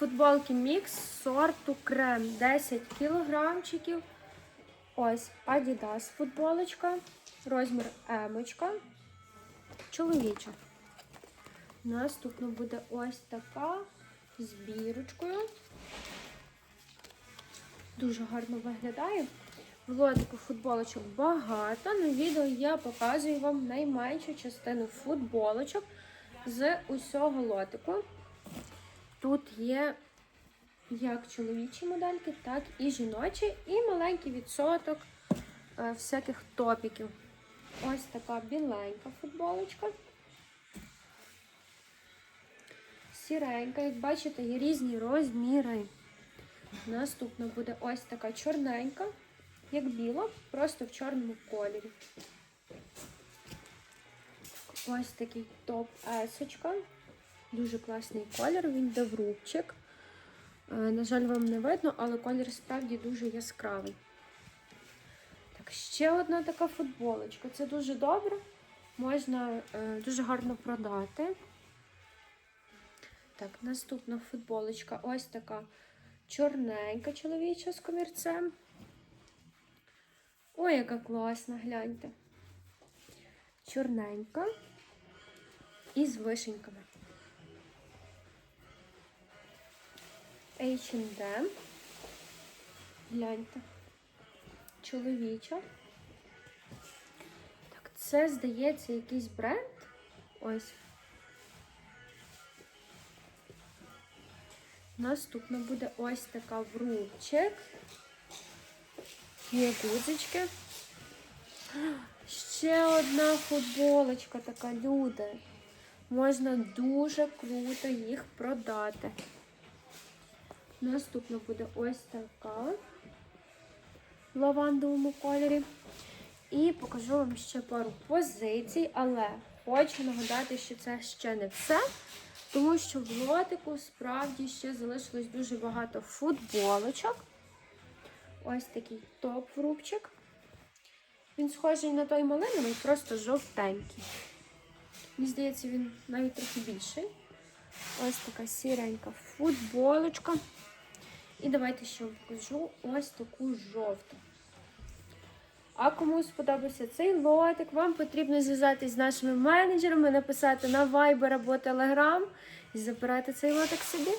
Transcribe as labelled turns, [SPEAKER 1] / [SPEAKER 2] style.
[SPEAKER 1] Футболки мікс сорту крем 10 кілограмчиків. Ось Adidas футболочка, розмір емочка, чоловіча. Наступно буде ось така з бірочкою. Дуже гарно виглядає. В лотику футболочок багато. На відео я показую вам найменшу частину футболочок з усього лотику. Тут є як чоловічі модельки, так і жіночі, і маленький відсоток е, всяких топіків. Ось така біленька футболочка. Сіренька, як бачите, є різні розміри. Наступна буде ось така чорненька, як біла, просто в чорному кольорі. Ось такий топ есочка. Дуже класний колір, він йде в На жаль, вам не видно, але колір справді дуже яскравий. Так, ще одна така футболочка. Це дуже добре. Можна е, дуже гарно продати. Так, наступна футболочка. Ось така чорненька чоловіча з комірцем. Ой, яка класна, гляньте. Чорненька і з вишеньками. H&M. Гляньте. Чоловіча. Так, це, здається, якийсь бренд. Ось. Наступна буде ось така в. Є гудзички. Ще одна футболочка така, люди. Можна дуже круто їх продати. Наступна буде ось така в лавандовому кольорі. І покажу вам ще пару позицій, але хочу нагадати, що це ще не все, тому що в лотику справді ще залишилось дуже багато футболочок. Ось такий топ-рубчик. Він схожий на той малиновий, просто жовтенький. Мені здається, він навіть трохи більший. Ось така сіренька футболочка. І давайте ще покажу ось таку жовту. А кому сподобався цей лотик, вам потрібно зв'язатись з нашими менеджерами, написати на Viber або Telegram і забирати цей лотик собі.